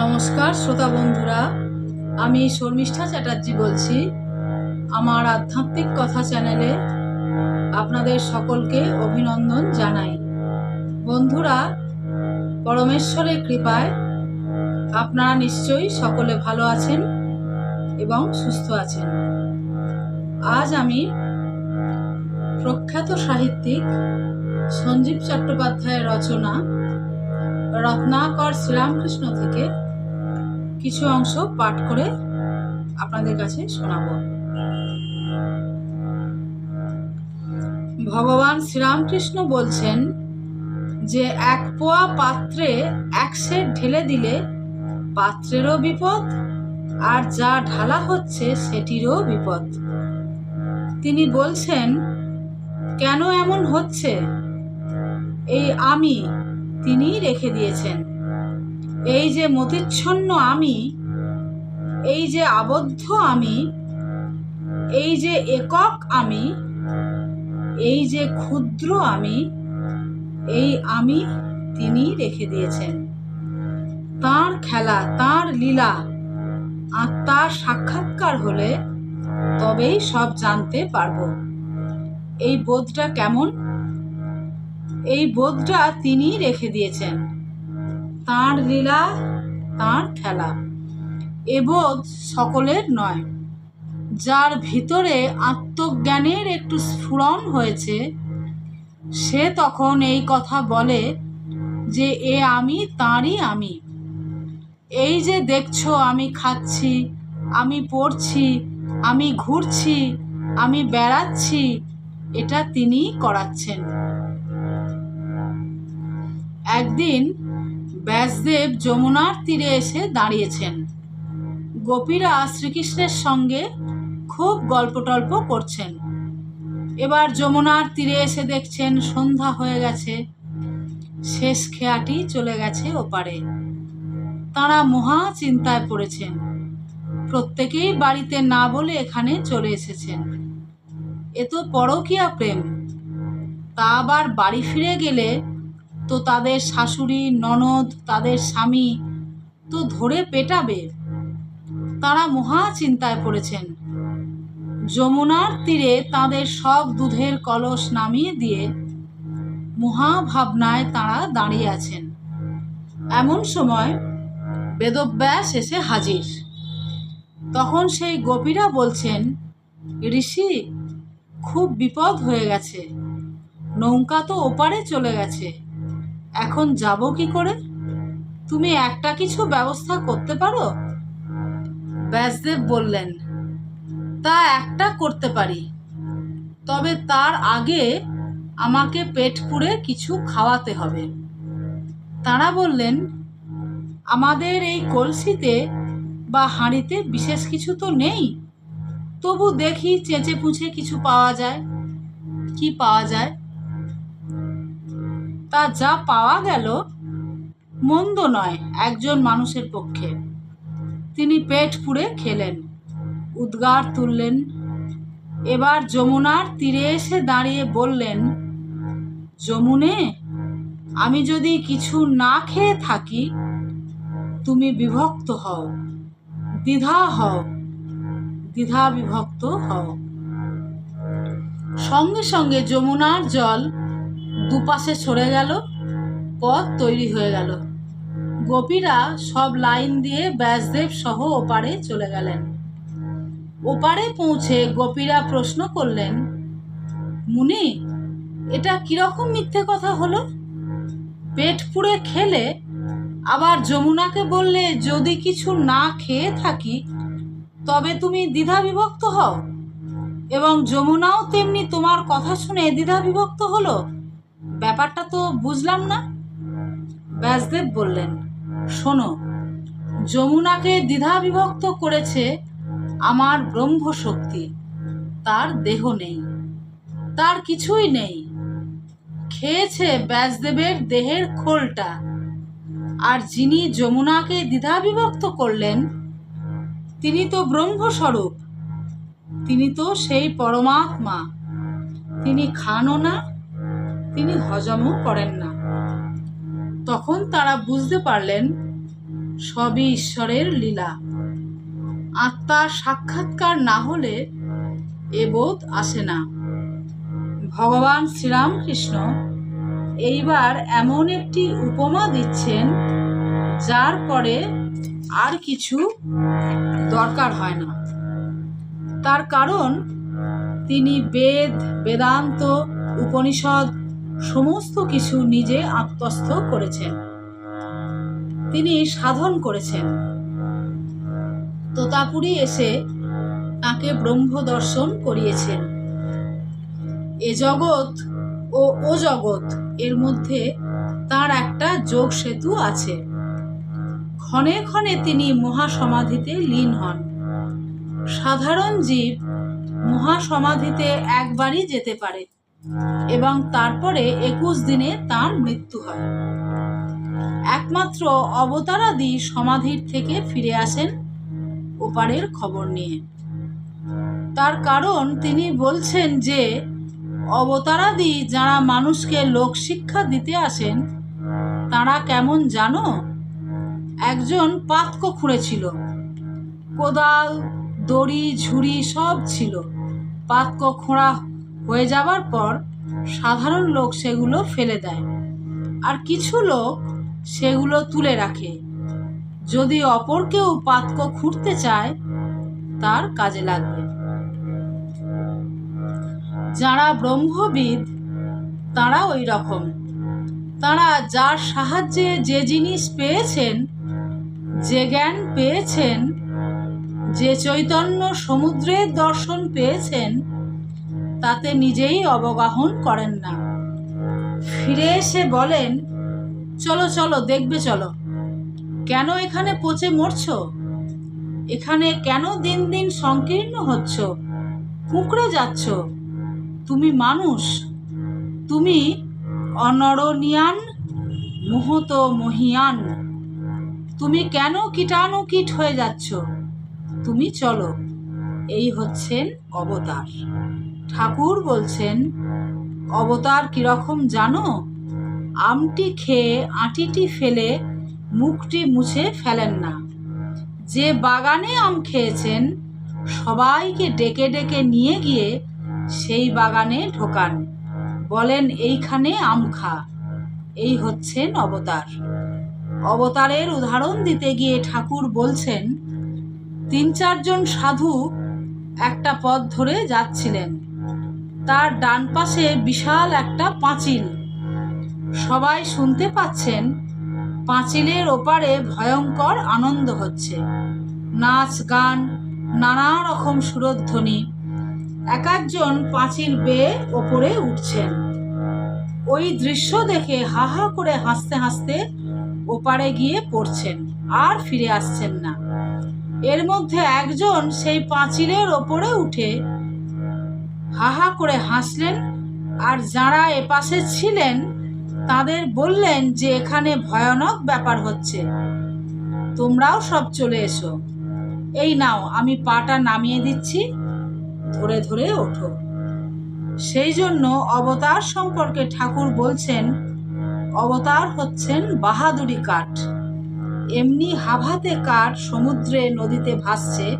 নমস্কার, শ্রোতা বন্ধুরা। আমি শর্মিষ্ঠা চ্যাটার্জি বলছি। আমার আধ্যাত্মিক কথা চ্যানেলে আপনাদের সকলকে অভিনন্দন জানাই। বন্ধুরা, পরমেশ্বরের কৃপায় আপনারা নিশ্চয়ই সকলে ভালো আছেন এবং সুস্থ আছেন। আজ আমি প্রখ্যাত সাহিত্যিক সঞ্জীব চট্টোপাধ্যায়ের রচনা রত্নাকর শ্রীরামকৃষ্ণ থেকে কিছু অংশ পাঠ করে আপনাদের কাছে শোনাব। ভগবান শ্রীরামকৃষ্ণ বলছেন যে, এক পোয়া পাত্রে এক সের ঢেলে দিলে পাত্রেরও বিপদ আর যা ঢালা হচ্ছে সেটিরও বিপদ। তিনি বলছেন, কেন এমন হচ্ছে? এই আমি তিনি রেখে দিয়েছেন। এই যে মতিচ্ছন্ন আমি, এই যে আবদ্ধ আমি, এই যে একক আমি, এই যে ক্ষুদ্র আমি, এই আমি তিনি রেখে দিয়েছেন। তার খেলা, তার লীলা, আত্মার সাক্ষাৎকার হলে তবেই সব জানতে পারব। এই বোধটা কেমন? এই বোধটা তিনি রেখে দিয়েছেন। তার লীলা, তার খেলা। এ বোধ সকলের নয়। যার ভিতরে আত্মজ্ঞানের একটু স্ফুরণ হয়েছে, সে তখন এই কথা বলে যে, এ আমি, তাঁরই আমি। এই যে দেখছ, আমি খাচ্ছি, আমি পড়ছি, আমি ঘুরছি, আমি বেড়াচ্ছি, এটা তিনি করাচ্ছেন। একদিন ব্যাসদেব যমুনার তীরে এসে দাঁড়িয়েছেন। গোপীরা শ্রীকৃষ্ণের সঙ্গে খুব গল্প টল্প করছেন। এবার যমুনার তীরে এসে দেখছেন সন্ধ্যা হয়ে গেছে। শেষ খেয়াটি চলে গেছে ওপারে। তারা মহা চিন্তায় পড়েছেন। প্রত্যেকেই বাড়িতে না বলে এখানে চলে এসেছেন। এ তো পরকীয়া প্রেম। তা আবার বাড়ি ফিরে গেলে তো তাদের শাশুড়ি, ননদ, তাদের স্বামী তো ধরে পেটাবে। তারা মহা চিন্তায় পড়েছেন। যমুনার তীরে তাদের সব দুধের কলস নামিয়ে দিয়ে মহা ভাবনায় তারা দাঁড়িয়ে আছেন। এমন সময় বেদব্যাস এসে হাজির। তখন সেই গোপীরা বলছেন, ঋষি, খুব বিপদ হয়ে গেছে। নৌকা তো ওপারে চলে গেছে। এখন যাব কি করে? তুমি একটা কিছু ব্যবস্থা করতে পারো? ব্যাসদেব বললেন, তা একটা করতে পারি। তবে তার আগে আমাকে পেট পুড়ে কিছু খাওয়াতে হবে। তারা বললেন, আমাদের এই কলসিতে বা হাঁড়িতে বিশেষ কিছু তো নেই। তবু দেখি চেঁচে পুঁচে কিছু পাওয়া যায়। কি পাওয়া যায়? তা যা পাওয়া গেল মন্দ নয় একজন মানুষের পক্ষে। তিনি পেট পুড়ে খেলেন, উদ্গার তুললেন। এবার যমুনার তীরে এসে দাঁড়িয়ে বললেন, যমুনে, আমি যদি কিছু না খেয়ে থাকি, তুমি বিভক্ত হও, দ্বিধা হও দ্বিধা বিভক্ত হও। সঙ্গে সঙ্গে যমুনার জল দুপাশে সরে গেল, পথ তৈরি হয়ে গেল। গোপীরা সব লাইন দিয়ে ব্যাসদেব সহ ওপারে চলে গেলেন। ওপারে পৌঁছে গোপীরা প্রশ্ন করলেন, মুনি, এটা কীরকম মিথ্যে কথা হলো? পেট পুড়ে খেলে আবার যমুনাকে বললে যদি কিছু না খেয়ে থাকি, তবে তুমি দ্বিধা বিভক্ত হও। এবং যমুনাও তেমনি তোমার কথা শুনে দ্বিধা বিভক্ত হলো? ব্যাপারটা তো বুঝলাম না। ব্যাসদেব বললেন, শোনো, যমুনাকে দ্বিধা বিভক্ত করেছে আমার ব্রহ্মশক্তি। তার দেহ নেই, তার কিছুই নেই। খেয়েছে ব্যাসদেবের দেহের খোলটা। আর যিনি যমুনাকে দ্বিধা বিভক্ত করলেন, তিনি তো ব্রহ্মস্বরূপ। তিনি তো সেই পরমাত্মা। তিনি খানও না তিনি হজমও করেন না। তখন তারা বুঝতে পারলেন, সবই ঈশ্বরের লীলা। আত্মার সাক্ষাৎকার না হলে এ বোধ আসে না। ভগবান শ্রীরামকৃষ্ণ এইবার এমন একটি উপমা দিচ্ছেন, যার পরে আর কিছু দরকার হয় না। তার কারণ, তিনি বেদ, বেদান্ত, উপনিষদ সমস্ত কিছু নিজে আত্মস্থ করেছেন। তিনি সাধন করেছেন। তোতাপুরি এসে তাকে ব্রহ্ম দর্শন করিয়েছেন। এ জগৎ ও ও জগৎ, এর মধ্যে তার একটা যোগ সেতু আছে। ক্ষণে ক্ষণে তিনি মহাসমাধিতে লীন হন। সাধারণ জীব মহাসমাধিতে একবারই যেতে পারে। এবং তারপরে একুশ দিনে তার মৃত্যু হয়। একমাত্র অবতারাদি সমাধির থেকে ফিরে আসেন ওপারের খবর নিয়ে। তার কারণ তিনি বলছেন যে, অবতারাদি যারা মানুষকে লোকশিক্ষা দিতে আসেন, তারা কেমন জানো? একজন পাতক খুঁড়েছিল। কোদাল, দড়ি, ঝুড়ি সব ছিল। পাতক খোঁড়া হয়ে যাবার পর সাধারণ লোক সেগুলো ফেলে দেয়। আর কিছু লোক সেগুলো তুলে রাখে। যদি অপর কেউ পাতক খুঁড়তে চায়, তার কাজে লাগবে। যারা ব্রহ্মবিদ, তারা ওই রকম। তারা যার সাহায্যে যে জিনিস পেয়েছেন, যে জ্ঞান পেয়েছেন, যে চৈতন্য সমুদ্রের দর্শন পেয়েছেন তাতে নিজেই অবগাহন করেন না। ফিরে এসে বলেন, চলো চলো, দেখবে, চলো। কেন এখানে পচে মরছ? এখানে কেন দিন দিন সংকীর্ণ হচ্ছ? কুঁকড়ে যাচ্ছ? তুমি মানুষ। তুমি অনরনিয়ান মোহত মহিয়ান। তুমি কেন কীটাণু কীট হয়ে যাচ্ছ? তুমি চলো। এই হচ্ছেন অবতার। ঠাকুর বলছেন, অবতার কীরকম জানো? আমটি খেয়ে আটিটি ফেলে মুখটি মুছে ফেলেন না। যে বাগানে আম খেয়েছেন, সবাইকে ডেকে ডেকে নিয়ে গিয়ে সেই বাগানে ঢোকান। বলেন, এইখানে আম খা। এই হচ্ছেন অবতার। অবতারের উদাহরণ দিতে গিয়ে ঠাকুর বলছেন, তিন চারজন সাধু একটা পথ ধরে যাচ্ছিলেন। তার ডান পাশে বিশাল একটা পাঁচিল। সবাই শুনতে পাচ্ছেন, পাঁচিলের ওপারে ভয়ঙ্কর আনন্দ হচ্ছে। নাচ, গান, নানা রকম সুরধ্বনি। এক একজন পাঁচিল বেয়ে ওপরে উঠছেন। ওই দৃশ্য দেখে হা হা করে হাসতে হাসতে ওপারে গিয়ে পড়ছেন, আর ফিরে আসছেন না। এর মধ্যে একজন সেই পাঁচিলের ওপরে উঠে হা হা করে হাসলেন, আর যারা এপাশে ছিলেন তাদের বললেন যে এখানে ভয়ানক ব্যাপার হচ্ছে। তোমরাও সব চলে এসো। এই নাও, আমি পাটা নামিয়ে দিচ্ছি। ধরে ধরে ওঠো। সেই জন্য অবতার সম্পর্কে ঠাকুর বলছেন, অবতার হচ্ছেন বাহাদুরি কাঠ। এমনি হাভাতে কাঠ সমুদ্রে নদীতে ভাসছে,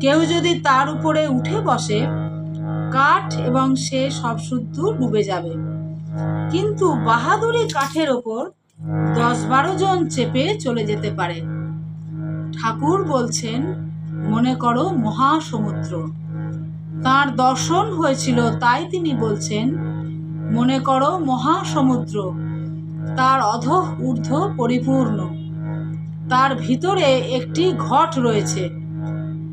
কেউ যদি তার উপরে উঠে বসে, কাঠ এবং সে সব শুদ্ধ ডুবে যাবে। কিন্তু বাহাদুরি কাঠের ওপর দশ বারো জন চেপে চলে যেতে পারে। ঠাকুর বলছেন, মনে করো মহাসমুদ্র। তার দর্শন হয়েছিল তাই তিনি বলছেন, মনে করো মহাসমুদ্র। তার অধ ঊর্ধ্ব পরিপূর্ণ। তার ভিতরে একটি ঘট রয়েছে।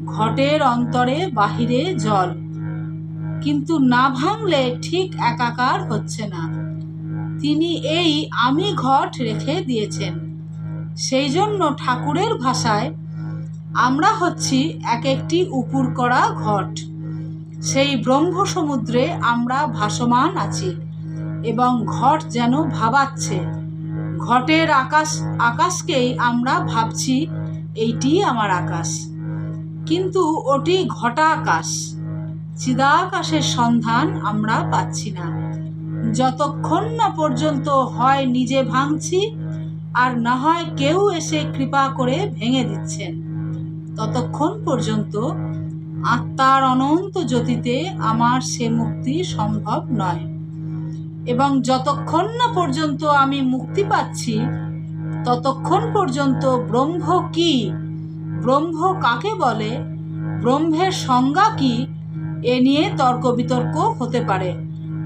ঘটের অন্তরে বাহিরে জল। কিন্তু না ভাঙলে ঠিক একাকার হচ্ছে না। তিনি এই আমি ঘট রেখে দিয়েছেন। সেই জন্য ঠাকুরের ভাষায়, আমরা হচ্ছি এক একটি উপুর করা ঘট। সেই ব্রহ্ম সমুদ্রে আমরা ভাসমান আছি এবং ঘট যেন ভাবাচ্ছে। ঘটের আকাশ, আকাশকেই আমরা ভাবছি এইটি আমার আকাশ। কিন্তু ওটি ঘটা আকাশ। চিদাকাশের সন্ধান আমরা পাচ্ছি না। যতক্ষণ না পর্যন্ত হয় নিজে ভাঙছি, আর না হয় কেউ এসে কৃপা করে ভেঙে দিচ্ছেন, ততক্ষণ পর্যন্ত আত্মার অনন্ত জ্যোতিতে আমার সে মুক্তি সম্ভব নয়। এবং যতক্ষণ না পর্যন্ত আমি মুক্তি পাচ্ছি, ততক্ষণ পর্যন্ত ব্রহ্ম কি? ব্রহ্ম কাকে বলে? ব্রহ্মের সংজ্ঞা কি? এ নিয়ে তর্ক বিতর্ক হতে পারে।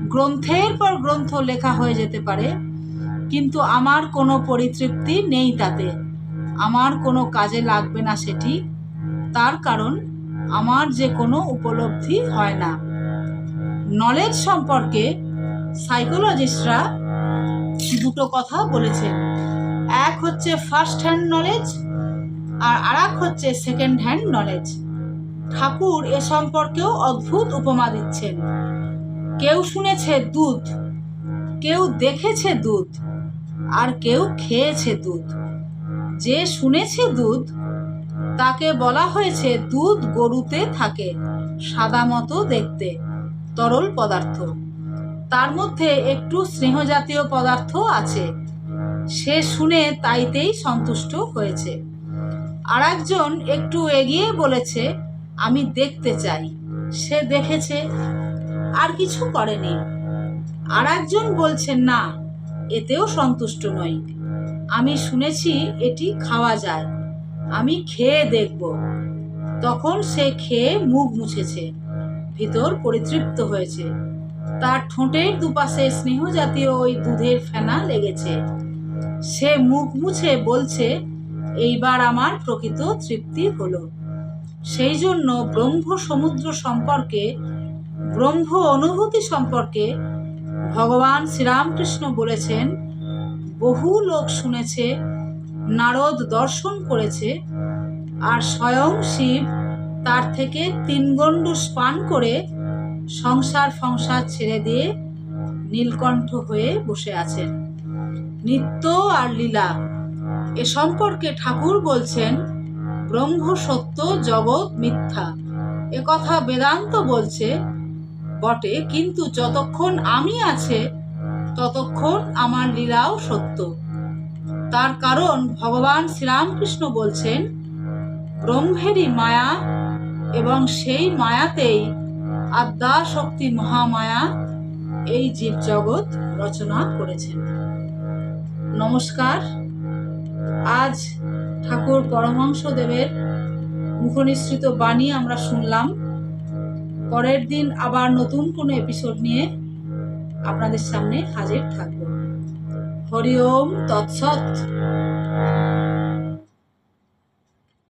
গ্রন্থের পর গ্রন্থ লেখা হয়ে যেতে পারে। কিন্তু আমার কোনো পরিতৃপ্তি নেই তাতে। আমার কোনো কাজে লাগবে না সেটি। তার কারণ, আমার যে কোনো উপলব্ধি হয় না। নলেজ সম্পর্কে সাইকোলজিস্টরা দুটো কথা বলেছেন এক হচ্ছে ফার্স্ট হ্যান্ড নলেজ আর আরেক হচ্ছে সেকেন্ড হ্যান্ড নলেজ ঠাকুর এ সম্পর্কেও অদ্ভুত উপমা দিচ্ছেন। কেউ শুনেছে দুধ, কেউ দেখেছে দুধ, আর কেউ খেয়েছে দুধ। যে শুনেছে দুধ, তাকে বলা হয়েছে দুধ গরুতে থাকে সাদা মতো দেখতে, তরল পদার্থ। তার মধ্যে একটু স্নেহজাতীয় পদার্থ আছে। সে শুনে তাইতেই সন্তুষ্ট হয়েছে। আর একজন একটু এগিয়ে বলেছে, আমি দেখতে চাই। সে দেখেছে, আর কিছু করেনি। আর একজন বলছেন না, এতেও সন্তুষ্ট নই। আমি শুনেছি এটি খাওয়া যায়। আমি খেয়ে দেখব। তখন সে খেয়ে মুখ মুছেছে, ভিতর পরিতৃপ্ত হয়েছে। তার ঠোঁটের দুপাশে স্নেহ জাতীয় ওই দুধের ফেনা লেগেছে। সে মুখ মুছে বলছে, এইবার আমার প্রকৃত তৃপ্তি হলো। সেই জন্য ব্রহ্ম সমুদ্র সম্পর্কে, ব্রহ্ম অনুভূতি সম্পর্কে ভগবান শ্রীরামকৃষ্ণ বলেছেন, বহু লোক শুনেছে, নারদ দর্শন করেছে, আর স্বয়ং শিব তার থেকে তিন গণ্ডুষ পান করে সংসার সংসার ছেড়ে দিয়ে নীলকণ্ঠ হয়ে বসে আছেন। নিত্য আর লীলা, এ সম্পর্কে ঠাকুর বলছেন, ব্রহ্ম সত্য, জগৎ মিথ্যা। এ কথা বেদান্ত বলছে, বটে, কিন্তু যতক্ষণ আমি আছে, ততক্ষণ আমার লীলাও সত্য। তার কারণ ভগবান শ্রীরামকৃষ্ণ বলছেন, ব্রহ্মেরই মায়া এবং সেই মায়াতেই আদ্যা শক্তি মহামায়া এই জীবজগৎ রচনা করেছেন। নমস্কার। আজ ঠাকুর পরমহংসদেবের মুখনিসৃত বাণী আমরা শুনলাম। পরের দিন আবার নতুন কোনো এপিসোড নিয়ে আপনাদের সামনে হাজির থাকব। হরি ওম তৎসৎ।